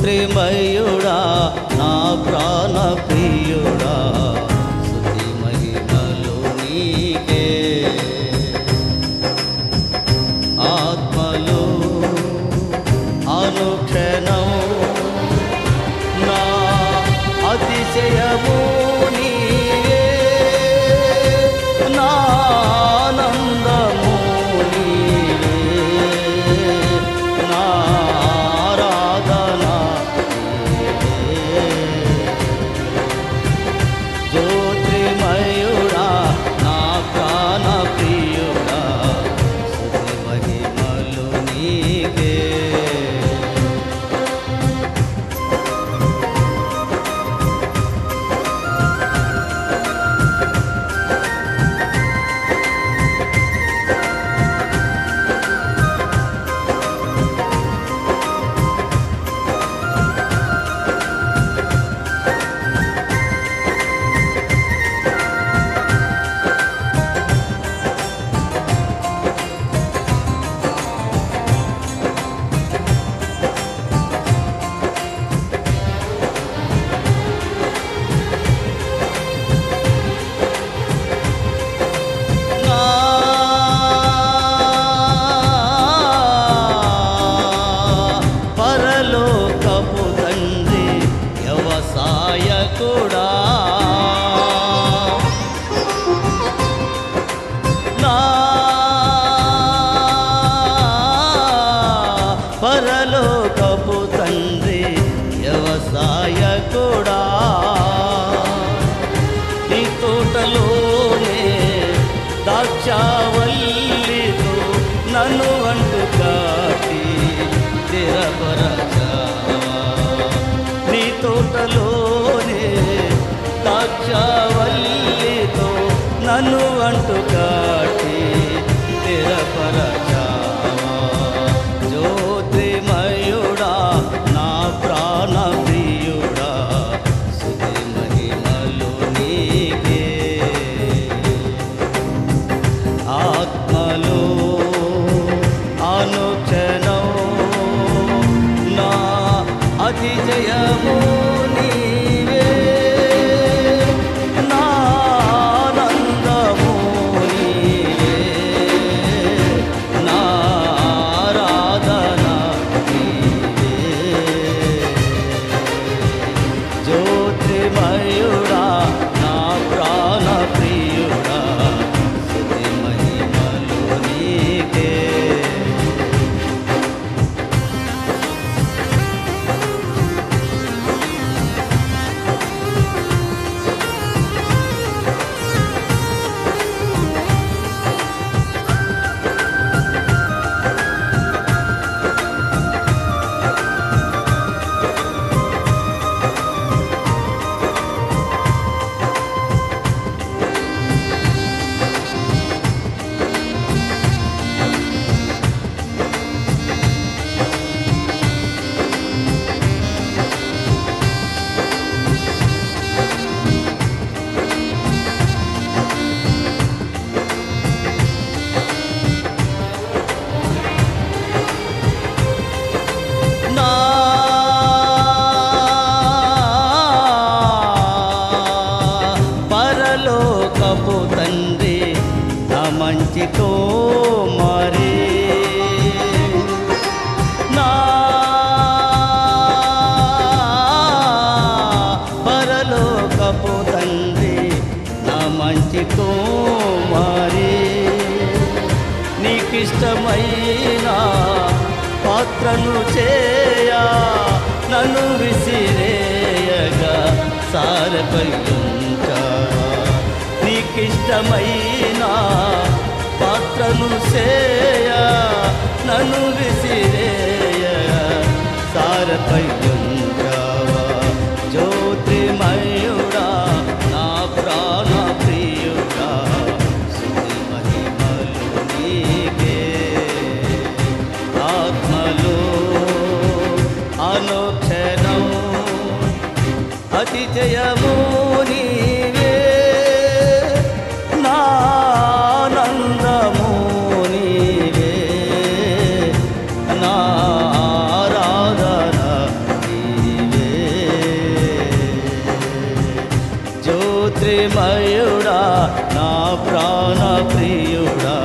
జ్యోతిర్మయుడా నా ప్రాణ ప్రియుడా పరలోకపు తండ్రి వ్యవసాయకుడా. నీ తోటలోనే దాక్షావల్లితో నన్ను అంటు కాటి తెరపరచావా నీ తోటలోనే దాక్షావల్లితో నన్ను అంటు నీకిష్టమైన పాత్రను చేయా నన్ను విసిరేయగా సారపై నీకిష్టమైన పాత్రను చేయా నన్ను విసిరేయగా సారపై అనుక్షణం అతిజయము నీవే. నానందము నీవే. నారాధన నీవే. జ్యోతిమయుడా నా ప్రాణ ప్రియుడా